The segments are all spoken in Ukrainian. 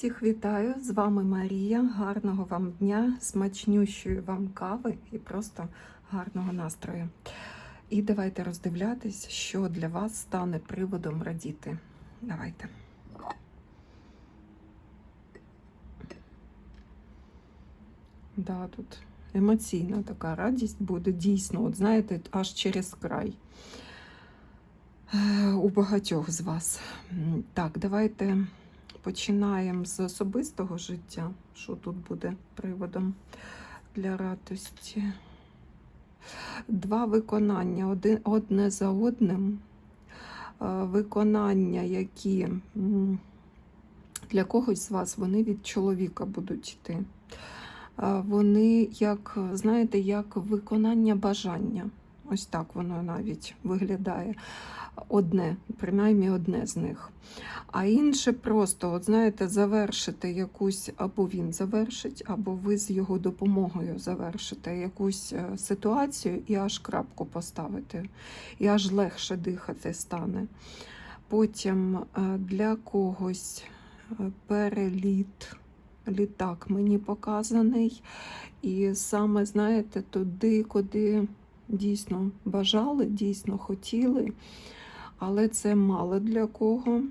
Всіх вітаю! З вами Марія. Гарного вам дня, смачнющої вам кави і просто гарного настрою. І давайте роздивлятись, що для вас стане приводом радіти. Давайте. Да, тут емоційна така радість буде дійсно, от знаєте, аж через край. Е, У багатьох з вас. Так, давайте починаємо з особистого життя. Що тут буде приводом для радості? Два виконання одне за одним. Е, Виконання, які для когось з вас вони від чоловіка будуть йти. Е, Вони, як, знаєте, як виконання бажання. Ось так воно навіть виглядає. Одне, принаймні одне з них. А інше просто, от знаєте, завершити якусь, або він завершить, або ви з його допомогою завершите якусь е, ситуацію і аж крапку поставити, і аж легше дихати стане. Потім е, для когось е, переліт, літак мені показаний. І саме, знаєте, туди, куди дійсно бажали, дійсно хотіли, але це мало для кого.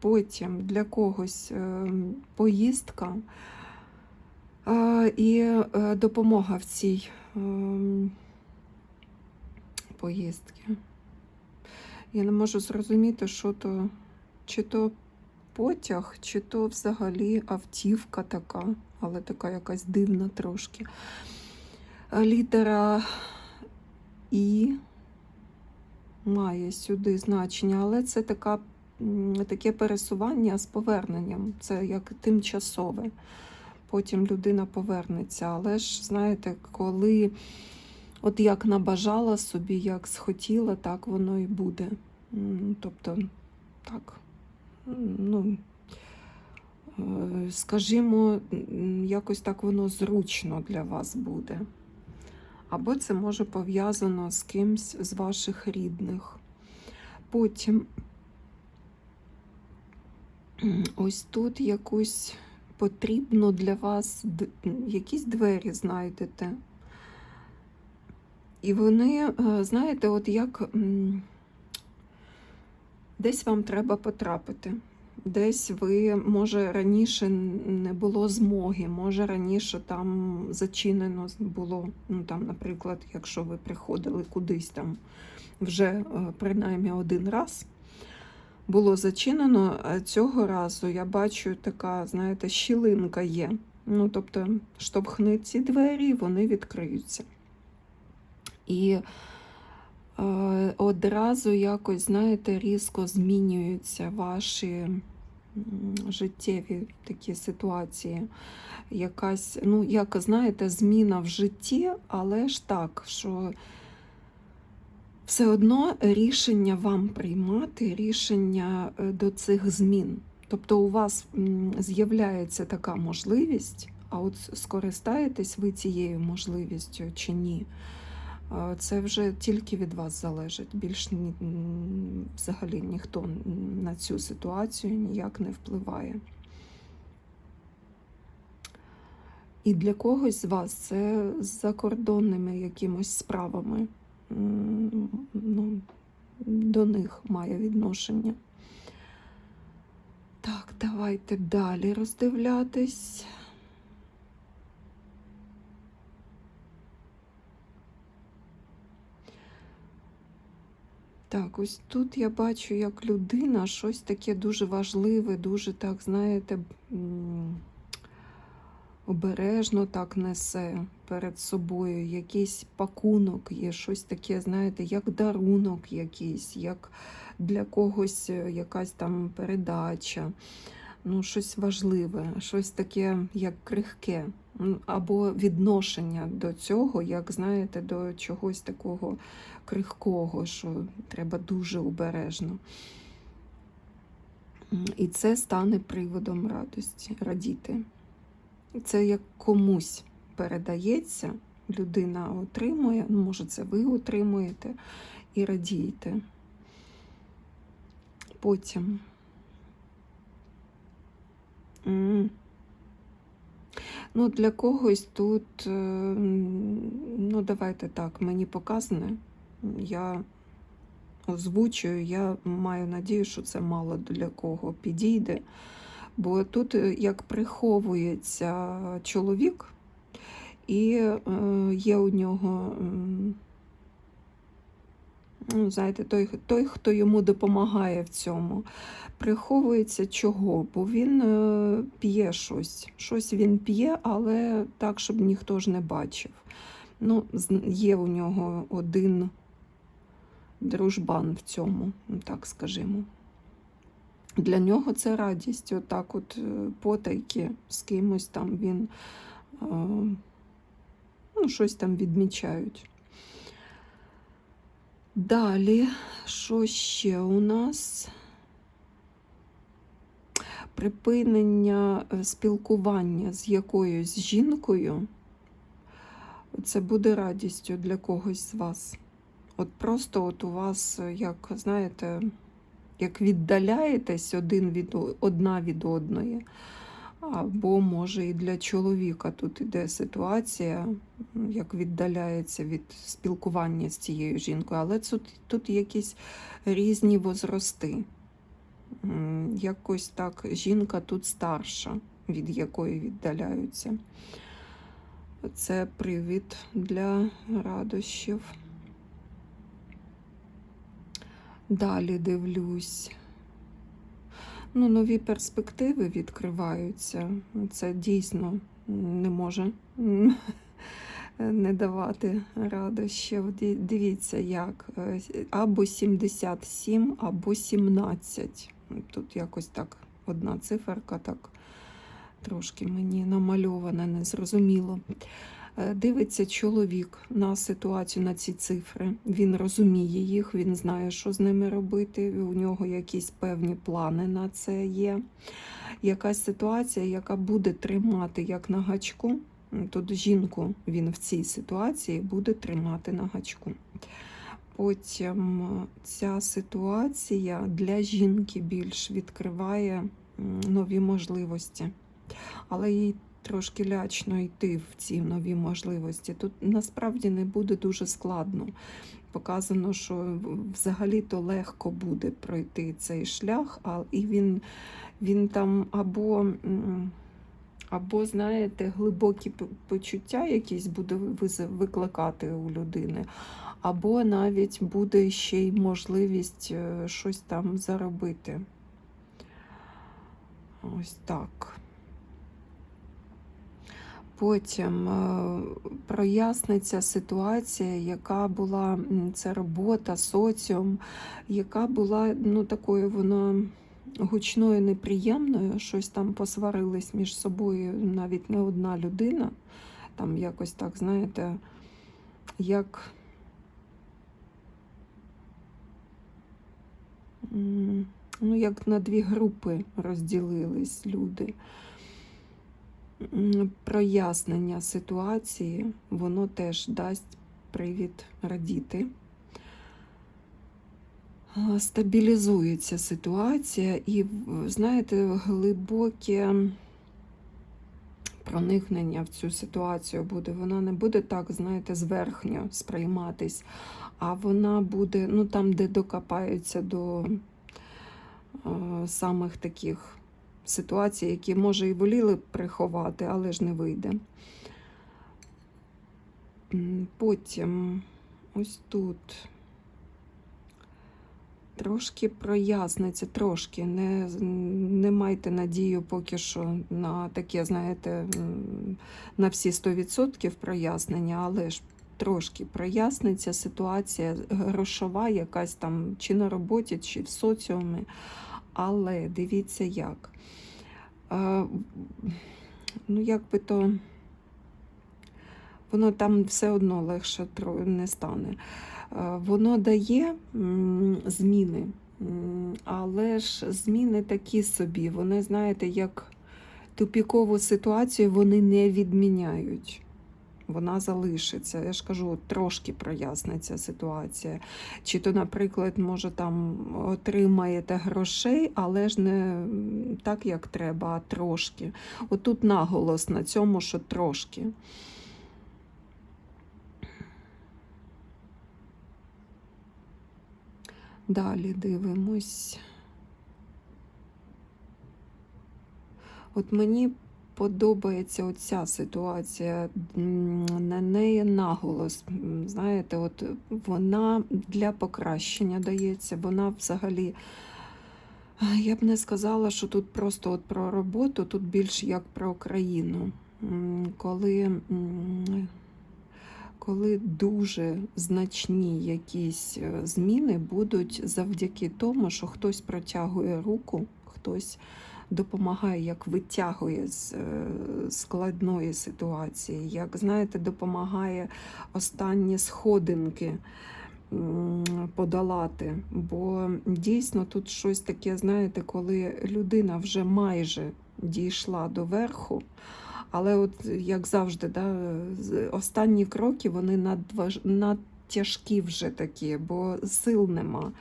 Потім для когось е, поїздка е, і е, допомога в цій ем, поїздці. Я не можу зрозуміти, що то, чи то потяг, чи то взагалі автівка така, але така якась дивна трошки. Е, Літера І має сюди значення, але це така, таке пересування з поверненням. Це як тимчасове. Потім людина повернеться. Але ж, знаєте, коли от як набажала собі, як схотіла, так воно і буде. Тобто, так, ну, е, скажімо, якось так воно зручно для вас буде. Або це може пов'язано з кимсь з ваших рідних. Потім ось тут якусь потрібно для вас якісь двері знайдете. І вони, е, знаєте, от як десь вам треба потрапити. Десь ви, може, раніше не було змоги, може раніше там зачинено було. Ну там, наприклад, якщо ви приходили кудись там вже е, принаймні один раз, було зачинено. А цього разу я бачу така, знаєте, щілинка є. Ну, тобто, штовхни ці двері, вони відкриються. І одразу якось, знаєте, різко змінюються ваші життєві такі ситуації. Якась, ну, як знаєте, зміна в житті, але ж так, що все одно рішення вам приймати, рішення е, до цих змін. Тобто у вас з'являється така можливість, а от скористаєтесь ви цією можливістю чи ні. Це вже тільки від вас залежить. Більш ні, взагалі ніхто на цю ситуацію ніяк не впливає. І для когось з вас це з закордонними якимось справами. Ну, до них має відношення. Так, давайте далі роздивлятись. Так, ось тут я бачу, як людина щось таке дуже важливе, дуже так, знаєте, обережно так несе перед собою. Якийсь пакунок є, щось таке, знаєте, як дарунок якийсь, як для когось е, якась там передача. Ну, щось важливе, щось таке, як крихке, або відношення до цього, як знаєте, до чогось такого крихкого, що треба дуже обережно. І це стане приводом радості, радіти. Це як комусь передається, людина отримує, ну, може, це ви отримуєте і радієте. Потім Ну, для когось тут, е, ну, давайте так, мені показане. Я озвучую, я маю надію, що це мало для кого підійде. Бо тут е, як приховується чоловік, і е, є у нього, ну, знаєте, той, той, хто йому допомагає в цьому. Приховується чого? Бо він е, п'є щось. Щось він п'є, але так, щоб ніхто ж не бачив. Ну, є у нього один дружбан в цьому, так скажімо. Для нього це радість. Отак, от е, потайки з кимось там він е, ну, щось там відмічають. Далі, що ще у нас? Припинення е, спілкування з якоюсь жінкою. Це буде радістю для когось з вас. От просто от у вас, е, як знаєте, як віддаляєтесь один від одна від одної. Або, може, і для чоловіка тут іде ситуація, як віддаляється від спілкування з цією жінкою, але тут, тут якісь різні возрости. Якось так жінка тут старша, від якої віддаляються. Це привід для радощів. Далі дивлюсь. Ну, нові перспективи відкриваються. Це дійсно не може не давати радощів. Дивіться, як е, або 77, або 17. Тут якось так одна циферка так трошки мені намальована, незрозуміло. Е, Дивиться чоловік на ситуацію, на ці цифри. Він розуміє їх, він знає, що з ними робити. У нього якісь певні плани на це є. Якась ситуація, яка буде тримати як на гачку. Тут жінку він в цій ситуації буде тримати на гачку. Потім е, ця ситуація для жінки більш відкриває нові можливості. Але їй трошки лячно йти в ці нові можливості. Тут насправді не буде дуже складно. Показано, що взагалі-то легко буде пройти цей шлях, а і він, він там або, або, знаєте, глибокі почуття якісь буде викликати у людини, або навіть буде ще й можливість е, щось там заробити. Ось так. Потім е, проясниться ситуація, яка була це робота, соціум, яка була ну, такою вона гучною, неприємною, щось там посварились між собою навіть не одна людина. Там якось так, знаєте, як. Ну, як на дві групи розділились люди. Прояснення ситуації, воно теж дасть привід радіти. Стабілізується ситуація і, знаєте, глибоке проникнення в цю ситуацію буде. Вона не буде так, знаєте, зверхньо сприйматись, а вона буде, ну там, де докопаються до е, самих таких ситуацій, які, може, і воліли приховати, але ж не вийде. Потім ось тут трошки проясниться, трошки. Не, не майте надію поки що на таке, знаєте, на всі 100% прояснення, але ж трошки проясниться ситуація грошова, якась там чи на роботі, чи в соціумі. Але дивіться як. Е, Ну, як би то воно там все одно легше не стане. Е, Воно дає зміни, але ж зміни такі собі. Вони, знаєте, як тупікову ситуацію вони не відміняють. Вона залишиться. Я ж кажу, трошки проясниться ситуація. Чи то, наприклад, може там отримаєте грошей, але ж не так, як треба, а трошки. Отут наголос на цьому, що трошки. Далі дивимось. От мені подобається оця ситуація, на неї наголос. Знаєте, от вона для покращення дається, вона взагалі. Я б не сказала, що тут просто от про роботу, тут більш як про Україну. Коли, коли дуже значні якісь е, зміни будуть завдяки тому, що хтось протягує руку, хтось допомагає, як витягує з е, складної ситуації, як знаєте, допомагає останні сходинки подолати. Бо дійсно тут щось таке, знаєте, коли людина вже майже дійшла до верху. Але от як завжди, да, останні кроки вони надваж... надтяжкі вже такі, бо сил нема.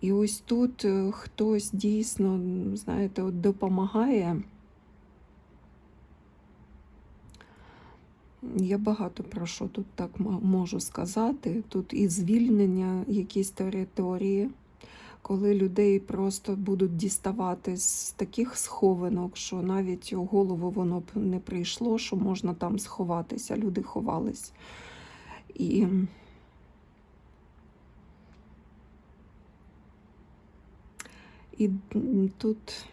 І ось тут е, хтось дійсно, знаєте, от допомагає. Я багато про що тут так можу сказати. Тут і звільнення якісь території, коли людей просто будуть діставати з таких схованок, що навіть у голову воно б не прийшло, що можна там сховатися. Люди ховались. І І тут,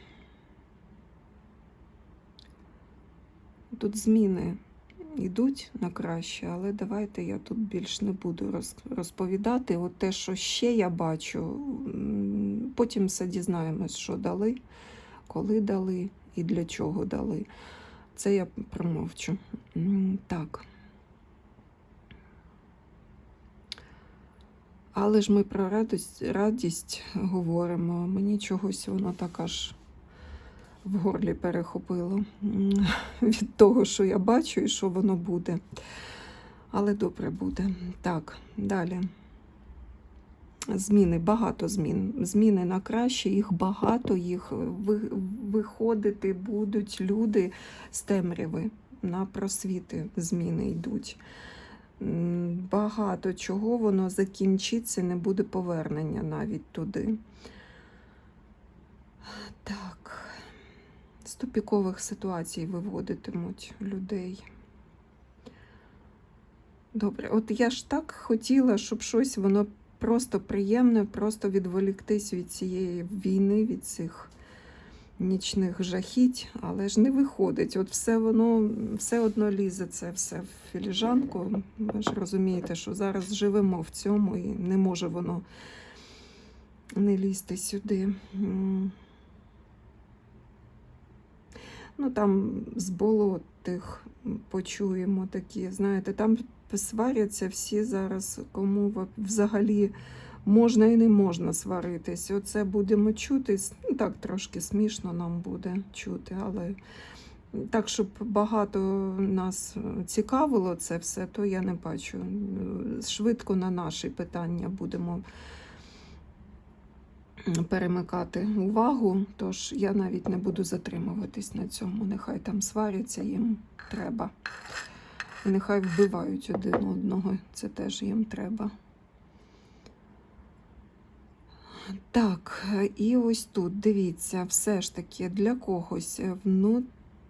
тут зміни йдуть на краще, але давайте я тут більш не буду розповідати. От те, що ще я бачу, потім все дізнаємось, що дали, коли дали і для чого дали. Це я промовчу. Так. Але ж ми про радість, радість говоримо. Мені чогось воно так аж в горлі перехопило від того, що я бачу і що воно буде. Але добре буде. Так, далі. Зміни, багато змін. Зміни на краще, їх багато, їх виходити будуть люди з темряви. На просвіти зміни йдуть. Багато чого воно закінчиться, не буде повернення навіть туди. Так, з тупікових ситуацій виводитимуть людей. Добре, от я ж так хотіла, щоб щось воно просто приємне, просто відволіктись від цієї війни, від цих нічних жахіть, але ж не виходить. От все воно все одно лізе це все в філіжанку. Ви ж розумієте, що зараз живемо в цьому і не може воно не лізти сюди. Ну там з болотих почуємо такі, знаєте, там сваряться всі зараз, кому взагалі можна і не можна сваритись. Оце будемо чути. Ну, так трошки смішно нам буде чути, але так, щоб багато нас цікавило це все, то я не бачу. Швидко на наші питання будемо перемикати увагу, тож я навіть не буду затримуватись на цьому. Нехай там сваряться, їм треба. Нехай вбивають один одного, це теж їм треба. Так, і ось тут дивіться, все ж таки для когось ну,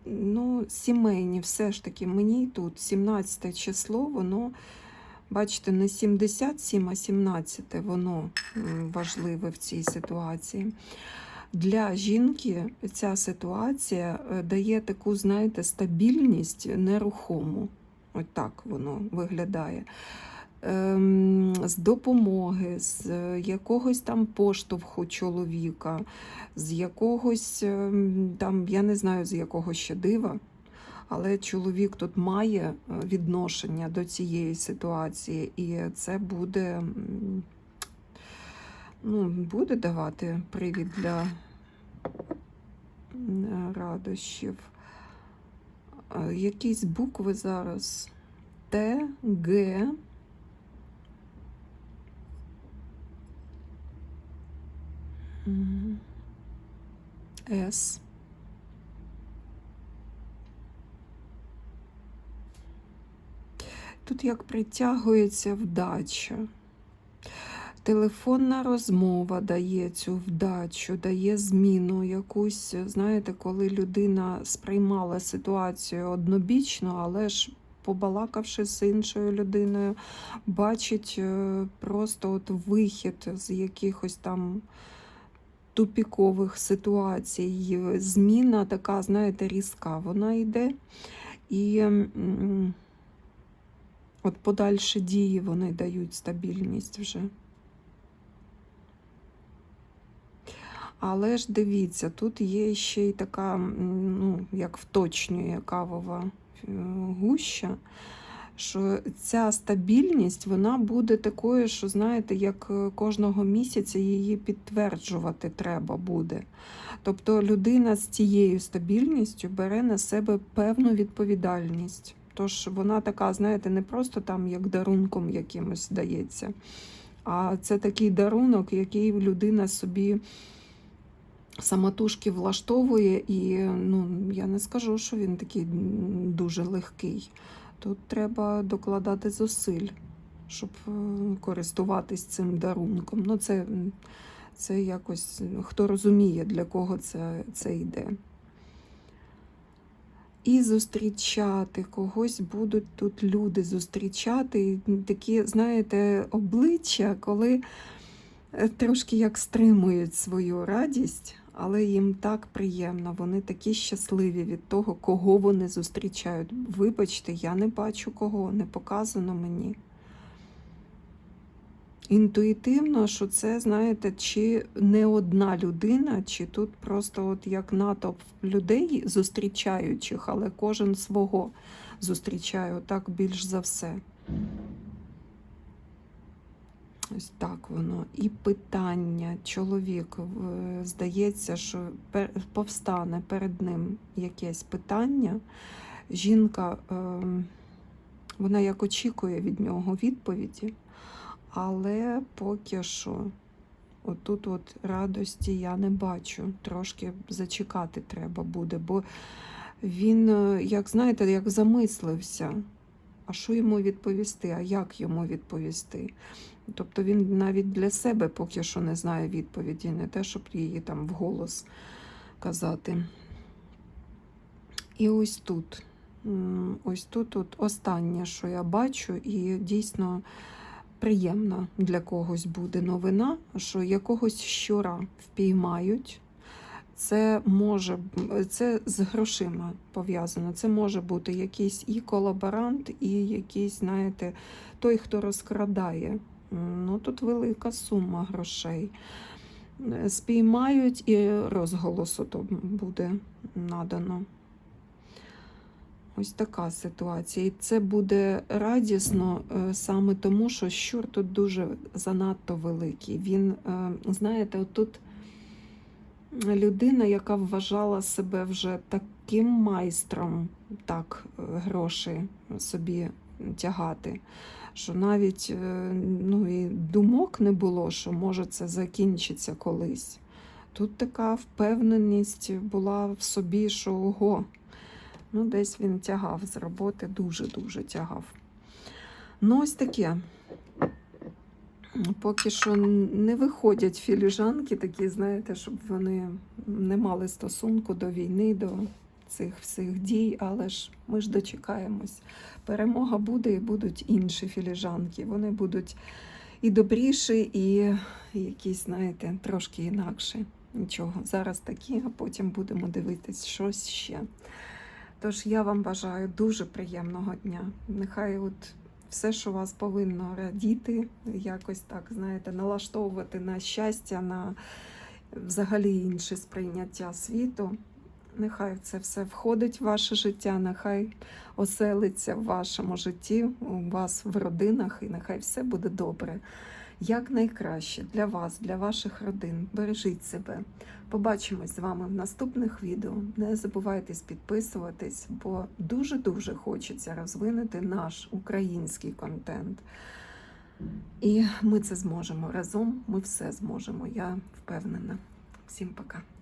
ну, сімейні, все ж таки мені тут 17 число, воно, бачите, не 77, а 17 воно важливе в цій ситуації. Для жінки ця ситуація е, дає таку, знаєте, стабільність нерухому. Ось так воно виглядає. Ем, з допомоги, з е, якогось там поштовху чоловіка, з якогось ем, там, я не знаю, з якого ще дива, але чоловік тут має е, відношення до цієї ситуації, і це буде, ну, буде давати привід для радощів. Е, Якісь букви зараз. Т, Г. С. Тут як притягується вдача. Телефонна розмова дає цю вдачу, дає зміну якусь. Знаєте, коли людина сприймала ситуацію однобічно, але ж побалакавши з іншою людиною, бачить е, просто от вихід з якихось там тупікових ситуацій. Зміна така, знаєте, різка. Вона йде і. От подальші дії вони дають стабільність вже. Але ж дивіться, тут є ще й така, ну, як вточнює кавова е, гуща, що ця стабільність вона буде такою, що, знаєте, як е, кожного місяця її підтверджувати треба буде. Тобто людина з цією стабільністю бере на себе певну відповідальність. Тож вона така, знаєте, не просто там як дарунком якимось здається, а це такий дарунок, який людина собі самотужки влаштовує, і ну, я не скажу, що він такий дуже легкий. Тут треба докладати зусиль, щоб е, користуватись цим дарунком. Ну, це, це якось хто розуміє, для кого це, це йде і зустрічати когось будуть тут люди зустрічати. Такі, знаєте, обличчя, коли е, трошки як стримують свою радість, але їм так приємно, вони такі щасливі від того, кого вони зустрічають. Вибачте, я не бачу кого, не показано мені. Інтуїтивно, що це, знаєте, чи не одна людина, чи тут просто от як натовп людей зустрічаючих, але кожен свого зустрічає так більш за все. Ось так воно. І питання. Чоловік здається, що повстане перед ним якесь питання. Жінка, ем, вона як очікує від нього відповіді. Але поки що, отут от радості я не бачу. Трошки зачекати треба буде, бо він, е, як знаєте, як замислився. А що йому відповісти? А як йому відповісти? Тобто він навіть для себе поки що не знає відповіді, не те, щоб її там вголос казати. І ось тут. Ось тут от останнє, що я бачу, і дійсно приємна для когось буде новина, що якогось щура впіймають. Це може це з грошима пов'язано. Це може бути якийсь і колаборант, і якийсь, знаєте, той, хто розкрадає. Ну тут велика сума грошей. Е, Спіймають і розголосу то буде надано. Ось така ситуація. І це буде радісно е, саме тому, що щур тут дуже занадто великий. Він, е, знаєте, отут людина, яка вважала себе вже таким майстром, так, гроші собі тягати, що навіть е, ну, і думок не було, що може це закінчиться колись. Тут така впевненість була в собі, що ого. Ну, десь він тягав з роботи, дуже-дуже тягав. Ну, ось таке. Поки що не виходять філіжанки такі, знаєте, щоб вони не мали стосунку до війни, до цих всіх дій, але ж ми ж дочекаємось. Перемога буде і будуть інші філіжанки. Вони будуть і добріші, і якісь, знаєте, трошки інакші. Нічого, зараз такі, а потім будемо дивитись щось ще. Тож я вам бажаю дуже приємного дня. Нехай от все, що вас повинно радіти, якось так, знаєте, налаштовувати на щастя, на взагалі інше сприйняття світу. Нехай це все входить в ваше життя, нехай оселиться в вашому житті, у вас в родинах, і нехай все буде добре. як найкраще для вас, для ваших родин. Бережіть себе. Побачимось з вами в наступних відео. Не забувайте підписуватись, бо дуже-дуже хочеться розвинути наш український контент. І ми це зможемо разом. Ми все зможемо. Я впевнена. Всім пока.